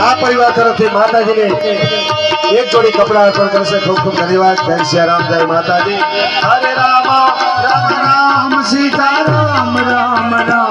આ પરિવાર તરફથી માતાજીને એક જોડી કપડા અર્પણ કરશે. ખૂબ ખૂબ ધન્યવાદ. જય શ્રી રામ, જય માતાજી. હરે રામ. তারা